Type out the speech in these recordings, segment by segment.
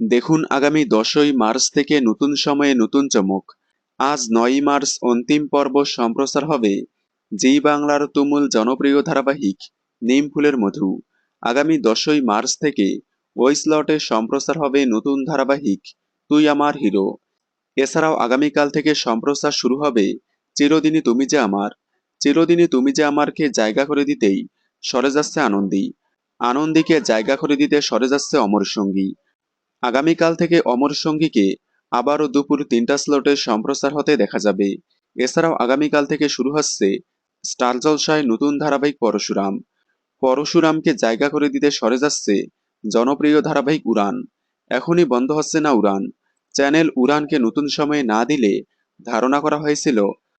দেখুন আগামী দশই মার্চ থেকে নতুন সময়ে নতুন চমক। আজ নয়ই মার্চ অন্তিম পর্ব সম্প্রচার হবে জি বাংলার তুমুল জনপ্রিয় ধারাবাহিক নিম ফুলের মধু। আগামী দশই মার্চ থেকে ওই স্লটে সম্প্রচার হবে নতুন ধারাবাহিক তুই আমার হিরো। এছাড়াও আগামীকাল থেকে সম্প্রচার শুরু হবে চিরদিনই তুমি যে আমার। চিরদিনই তুমি যে আমারকে জায়গা করে দিতেই সরে যাচ্ছে আনন্দী। আনন্দীকে জায়গা করে দিতে সরে যাচ্ছে অমর সঙ্গী। আগামীকাল থেকে অমর সঙ্গীকে আবারও দুপুর তিনটা স্লটে সম্প্রচার হতে দেখা যাবে। এছাড়াও আগামীকাল থেকে শুরু হচ্ছে স্টার জলসায় নতুন ধারাবাহিক পরশুরাম। পরশুরামকে জায়গা করে দিতে সরে যাচ্ছে জনপ্রিয় ধারাবাহিক উড়ান। এখনই বন্ধ হচ্ছে না উড়ান। চ্যানেল উড়ানকে নতুন সময়ে না দিলে ধারণা করা হয়েছিল,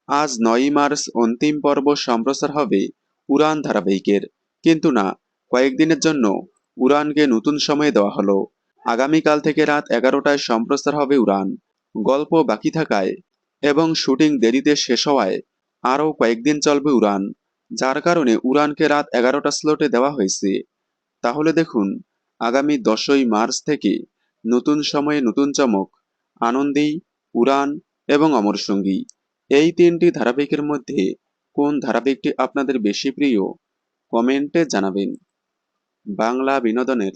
আজ নয়ই মার্চ অন্তিম পর্ব সম্প্রচার হবে উড়ান ধারাবাহিকের। কিন্তু না, কয়েকদিনের জন্য উড়ানকে নতুন সময়ে দেওয়া হলো। আগামীকাল থেকে রাত এগারোটায় সম্প্রচার হবে উড়ান। গল্প বাকি থাকায় এবং শুটিং দেরিতে শেষ হওয়ায় আরও কয়েকদিন চলবে উড়ান, যার কারণে উড়ানকে রাত এগারোটা স্লটে দেওয়া হয়েছে। তাহলে দেখুন, আগামী দশই মার্চ থেকে নতুন সময়ে নতুন চমক, আনন্দেই, উড়ান এবং অমর সঙ্গী। এই তিনটি ধারাবাহিকের মধ্যে কোন ধারাবাহিকটি আপনাদের বেশি প্রিয়, কমেন্টে জানাবেন। বাংলা বিনোদনের